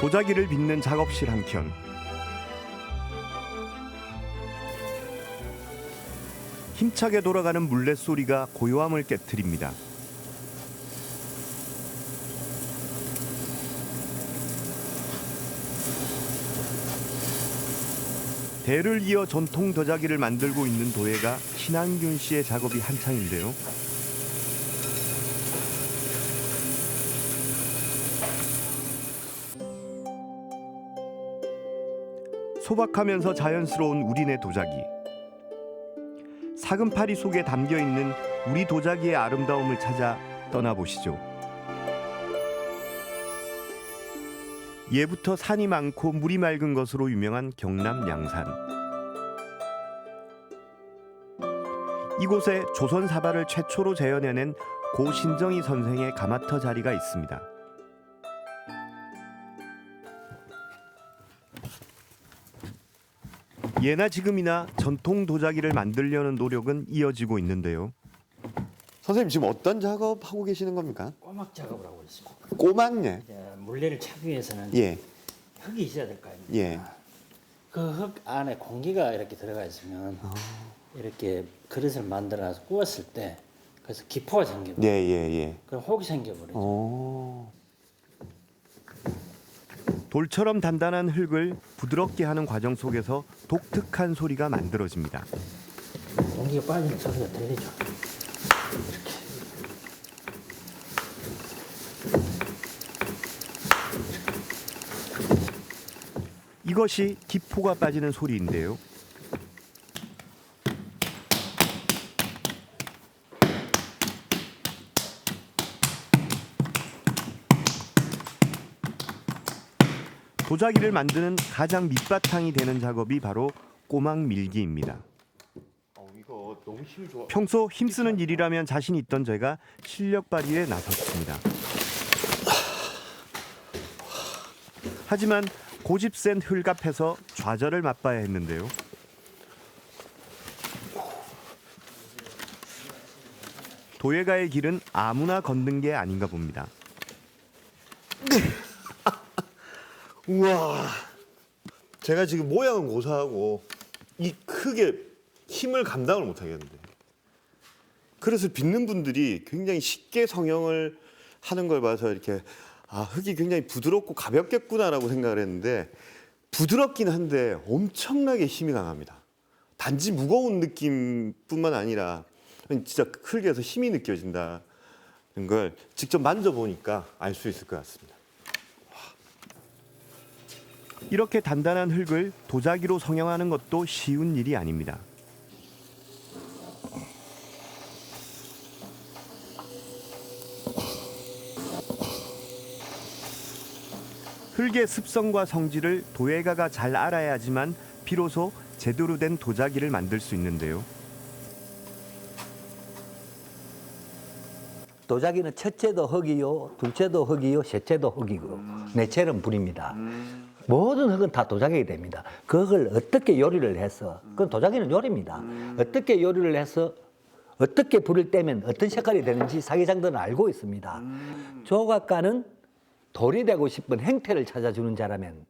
도자기를 빚는 작업실 한켠 힘차게 돌아가는 물레 소리가 고요함을 깨뜨립니다. 대를 이어 전통 도자기를 만들고 있는 도예가 신한균 씨의 작업이 한창인데요. 소박하면서 자연스러운 우리네 도자기. 사금파리 속에 담겨 있는 우리 도자기의 아름다움을 찾아 떠나보시죠. 예부터 산이 많고 물이 맑은 것으로 유명한 경남 양산. 이곳에 조선 사발을 최초로 재현해낸 고 신정희 선생의 가마터 자리가 있습니다. 예나 지금이나 전통 도자기를 만들려는 노력은 이어지고 있는데요. 선생님 지금 어떤 작업 하고 계시는 겁니까? 꼬막 작업을 하고 있습니다. 꼬막네. 이제 물레를 차기 위해서는 예, 흙이 있어야 될 거 아닙니까? 예. 그 흙 안에 공기가 이렇게 들어가 있으면 아. 이렇게 그릇을 만들어서 구웠을 때 그래서 기포가 생겨. 예, 예, 예. 그럼 혹이 생겨버리죠. 오. 돌처럼 단단한 흙을 부드럽게 하는 과정 속에서 독특한 소리가 만들어집니다. 공기가 빠지는 소리가 들리죠. 이렇게. 이것이 기포가 빠지는 소리인데요. 도자기를 만드는 가장 밑바탕이 되는 작업이 바로 꼬막 밀기입니다. 어. 평소 힘쓰는 일이라면 자신 있던 제가 실력 발휘에 나섰습니다. 하지만 고집 센 흙 앞에서 좌절을 맛봐야 했는데요. 도예가의 길은 아무나 걷는 게 아닌가 봅니다. 우와. 제가 지금 모양은 고사하고 이 크게 힘을 감당을 못 하겠는데. 그래서 빚는 분들이 굉장히 쉽게 성형을 하는 걸 봐서 이렇게 아, 흙이 굉장히 부드럽고 가볍겠구나라고 생각을 했는데 부드럽긴 한데 엄청나게 힘이 강합니다. 단지 무거운 느낌뿐만 아니라 진짜 흙에서 힘이 느껴진다는 걸 직접 만져보니까 알 수 있을 것 같습니다. 이렇게 단단한 흙을 도자기로 성형하는 것도 쉬운 일이 아닙니다. 흙의 습성과 성질을 도예가가 잘 알아야지만 비로소 제대로 된 도자기를 만들 수 있는데요. 도자기는 첫째도 흙이요, 둘째도 흙이요, 셋째도 흙이고, 넷째는 불입니다. 모든 흙은 다 도자기가 됩니다. 그 흙을 어떻게 요리를 해서, 그건 도자기는 요리입니다. 어떻게 요리를 해서 어떻게 불을 떼면 어떤 색깔이 되는지 사기장들은 알고 있습니다. 조각가는 돌이 되고 싶은 행태를 찾아주는 자라면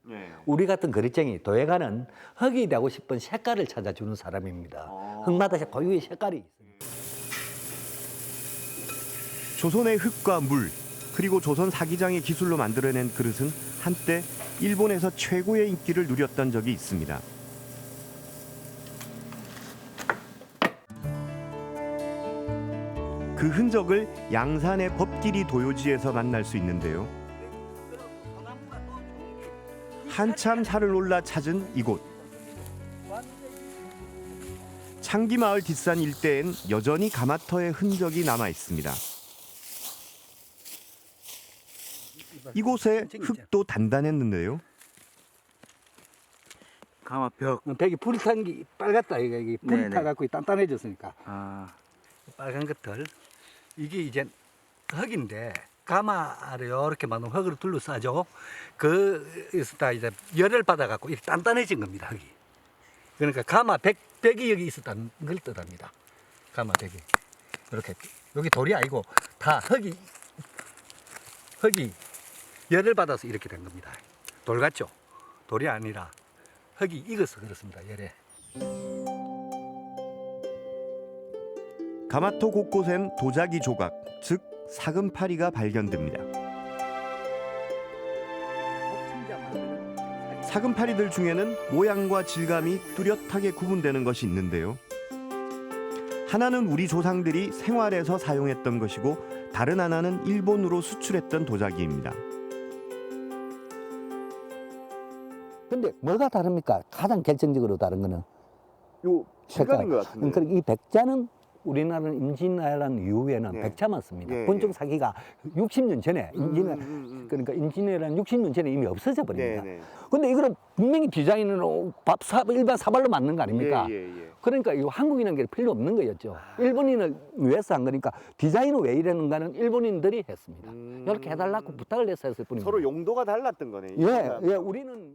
우리 같은 그릇쟁이 도예가는 흙이 되고 싶은 색깔을 찾아주는 사람입니다. 흙마다 고유의 색깔이 있습니다. 조선의 흙과 물 그리고 조선 사기장의 기술로 만들어낸 그릇은 한때 일본에서 최고의 인기를 누렸던 적이 있습니다. 그 흔적을 양산의 법길이 도요지에서 만날 수 있는데요. 한참 산을 올라 찾은 이곳. 창기마을 뒷산 일대엔 여전히 가마터의 흔적이 남아 있습니다. 이곳의 흙도 단단했는데요. 가마 벽. 벽이 불이 탄 게 빨갛다 이거 이게 불이 네네. 타갖고 단단해졌으니까 아, 빨간 것들 이게 이제 흙인데 가마를 이렇게 만든 흙으로 둘러싸죠. 그에서 다 이제 열을 받아갖고 이렇게 단단해진 겁니다 흙이. 그러니까 가마 백 벽이 여기 있었다는 걸 뜻합니다. 가마 벽이 이렇게 여기 돌이 아니고 다 흙이 흙이 열을 받아서 이렇게 된 겁니다. 돌 같죠? 돌이 아니라 흙이 익어서 그렇습니다. 열에. 가마토 곳곳엔 도자기 조각, 즉 사금파리가 발견됩니다. 사금파리들 중에는 모양과 질감이 뚜렷하게 구분되는 것이 있는데요. 하나는 우리 조상들이 생활에서 사용했던 것이고 다른 하나는 일본으로 수출했던 도자기입니다. 근데 뭐가 다릅니까? 가장 결정적으로 다른 거는 요 색깔. 것 같은데. 그러니까 이 백자는 우리나라는 임진왜란 이후에는 예. 백자만 씁니다. 예, 예. 사기가 60년 전에 임진회 음, 음. 그러니까 임진왜란 60년 전에 이미 없어져 버립니다. 네, 네. 근데 이거는 분명히 디자인으로 밥 사, 일반 사발로 만든 거 아닙니까? 예, 예, 예. 그러니까 이거 한국인한 게 필요 없는 거였죠. 일본인을 위해서 한 거니까 디자인은 왜 이러는가는 일본인들이 했습니다. 음. 이렇게 해달라고 부탁을 해서 했을 뿐입니다. 서로 용도가 달랐던 거네. 예, 예, 우리는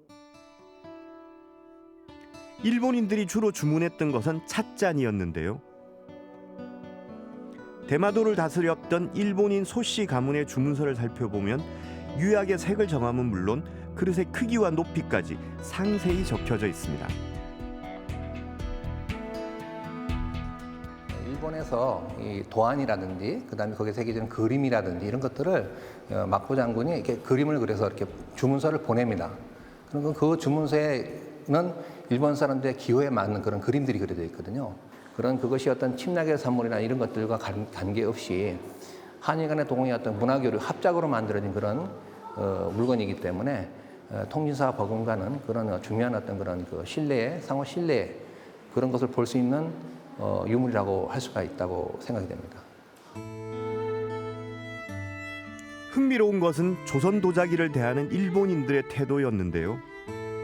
일본인들이 주로 주문했던 것은 찻잔이었는데요. 대마도를 다스렸던 일본인 소씨 가문의 주문서를 살펴보면 유약의 색을 정함은 물론 그릇의 크기와 높이까지 상세히 적혀져 있습니다. 일본에서 이 도안이라든지 그다음에 거기에 새겨진 그림이라든지 이런 것들을 어, 막부 장군이 이렇게 그림을 그려서 이렇게 주문서를 보냅니다. 그러면 그 주문서에는 일본 사람들의 기호에 맞는 그런 그림들이 그려져 있거든요. 그런 그것이 어떤 침략의 산물이나 이런 것들과 관- 관계없이 한일 간의 동의 어떤 문화교류 합작으로 만들어진 그런 어, 물건이기 때문에 어, 통신사 버금가는 그런 어, 중요한 어떤 그런 그 신뢰, 상호 신뢰 그런 것을 볼 수 있는 어, 유물이라고 할 수가 있다고 생각이 됩니다. 흥미로운 것은 조선 도자기를 대하는 일본인들의 태도였는데요.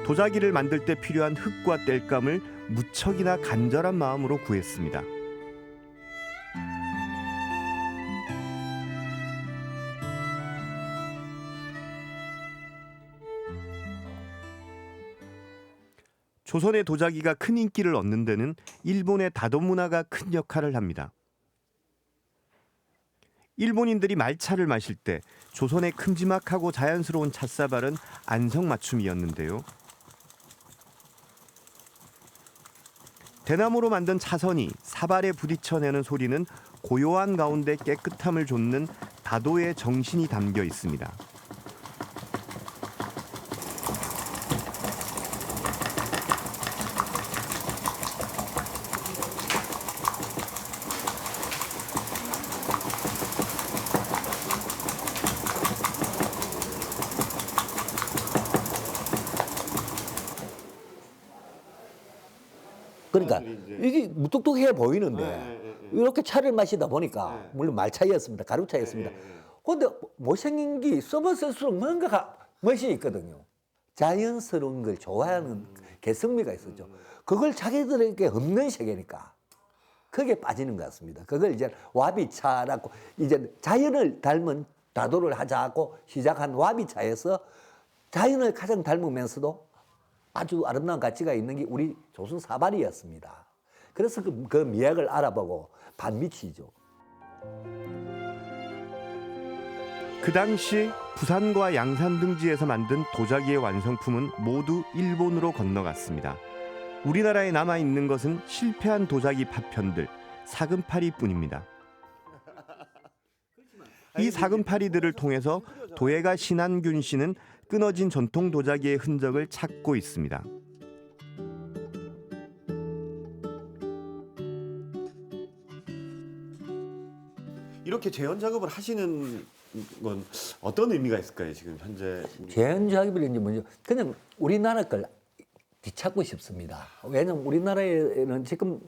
도자기를 만들 때 필요한 흙과 땔감을 무척이나 간절한 마음으로 구했습니다. 조선의 도자기가 큰 인기를 얻는 데는 일본의 다도 문화가 큰 역할을 합니다. 일본인들이 말차를 마실 때 조선의 큼지막하고 자연스러운 찻사발은 안성맞춤이었는데요. 대나무로 만든 차선이 사발에 부딪혀내는 소리는 고요한 가운데 깨끗함을 좇는 다도의 정신이 담겨 있습니다. 그러니까 이제- 이게 무뚝뚝해 보이는데 네, 네, 네. 이렇게 차를 마시다 보니까 네. 물론 말 차이였습니다. 가루 차이였습니다. 네, 네, 네. 근데 못생긴 게 써면 쓸수록 뭔가가 멋이 있거든요. 자연스러운 걸 좋아하는 개성미가 있었죠. 그걸 자기들에게 없는 세계니까 그게 빠지는 것 같습니다. 그걸 이제 와비차라고 이제 자연을 닮은 다도를 하자고 시작한 와비차에서 자연을 가장 닮으면서도 아주 아름다운 가치가 있는 게 우리 조선 사발이었습니다. 그래서 그, 그 미학을 알아보고 반미치죠. 그 당시 부산과 양산 등지에서 만든 도자기의 완성품은 모두 일본으로 건너갔습니다. 우리나라에 남아 있는 것은 실패한 도자기 파편들, 사금파리뿐입니다. 이 사금파리들을 통해서 도예가 신한균 씨는 끊어진 전통 도자기의 흔적을 찾고 있습니다. 이렇게 재현 작업을 하시는 건 어떤 의미가 있을까요? 지금 현재 재현 작업이 이제 먼저 그냥 우리나라 걸 뒤찾고 싶습니다. 왜냐면 우리나라에는 지금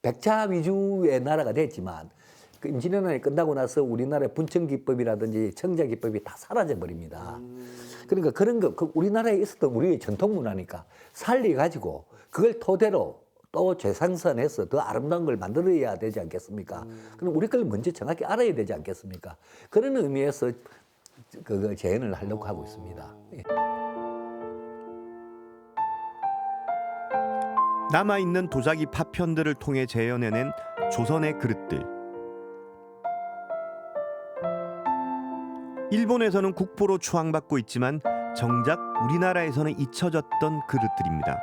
백자 위주의 나라가 됐지만 그 임진왜란이 끝나고 나서 우리나라의 분청 기법이라든지 청자 기법이 다 사라져 버립니다. 그러니까 그런 거 그 우리나라에 있었던 우리의 전통 문화니까 살리 가지고 그걸 토대로 또 재상선해서 더 아름다운 걸 만들어야 되지 않겠습니까? 그럼 우리 걸 먼저 정확히 알아야 되지 않겠습니까? 그런 의미에서 그 재현을 하려고 하고 있습니다. 예. 남아 있는 도자기 파편들을 통해 재현해낸 조선의 그릇들. 일본에서는 국보로 추앙받고 있지만 정작 우리나라에서는 잊혀졌던 그릇들입니다.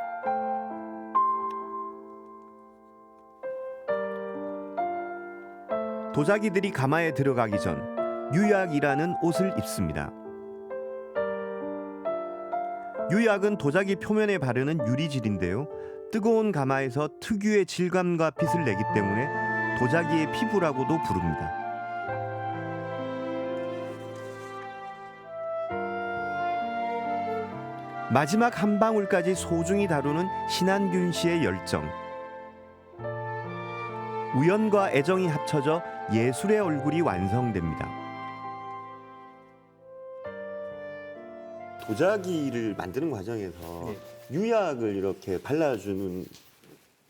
도자기들이 가마에 들어가기 전 유약이라는 옷을 입습니다. 유약은 도자기 표면에 바르는 유리질인데요. 뜨거운 가마에서 특유의 질감과 빛을 내기 때문에 도자기의 피부라고도 부릅니다. 마지막 한 방울까지 소중히 다루는 신한균 씨의 열정. 우연과 애정이 합쳐져 예술의 얼굴이 완성됩니다. 도자기를 만드는 과정에서 유약을 이렇게 발라주는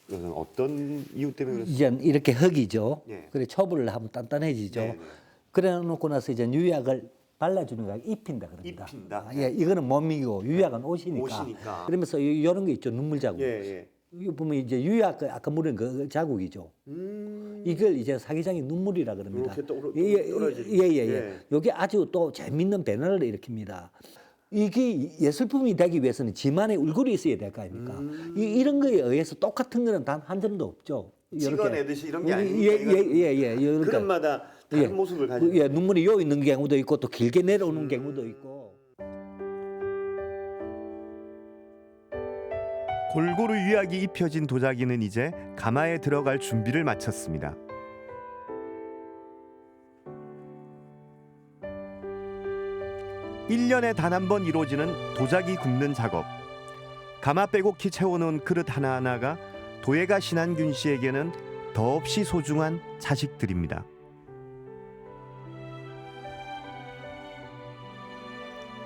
것은 어떤 이유 때문에 그랬어요? 이제 이렇게 흙이죠. 예. 그래 초벌을 하면 단단해지죠. 네, 네. 그래 놓고 나서 이제 유약을 발라주는 거야 입힌다 그럽니다. 입힌다? 아, 예, 이거는 몸이고 유약은 옷이니까. 옷이니까. 그러면서 이- 이런 게 있죠 눈물 자국. 예, 예. 이거 보면 이제 유약 그 아까 물은 그 자국이죠. 음. 이걸 이제 사기장이 눈물이라 그럽니다. 이렇게 떠오르- 예, 예, 떨어지는. 예, 예, 예. 예. 이게 아주 또 재밌는 변화를 일으킵니다. 이게 예술품이 되기 위해서는 지만의 얼굴이 있어야 될 거 아닙니까? 음. 이, 이런 거에 의해서 똑같은 거는 단 한 점도 없죠. 이렇게. 찍어내듯이 이런 게 예, 아니니까 예, 이건 예, 예, 예. 그러니까 그릇마다 다른 예. 모습을 가지고 예, 눈물이 요 있는 경우도 있고 또 길게 음. 내려오는 경우도 있고. 골고루 유약이 입혀진 도자기는 이제 가마에 들어갈 준비를 마쳤습니다. 일년에 단 한 번 이루어지는 도자기 굽는 작업. 가마 빼곡히 채워놓은 그릇 하나하나가 도예가 신한균 씨에게는 더없이 소중한 자식들입니다.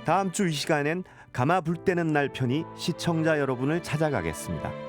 다음 주 이 시간엔 가마 불 때는 날 편이 시청자 여러분을 찾아가겠습니다.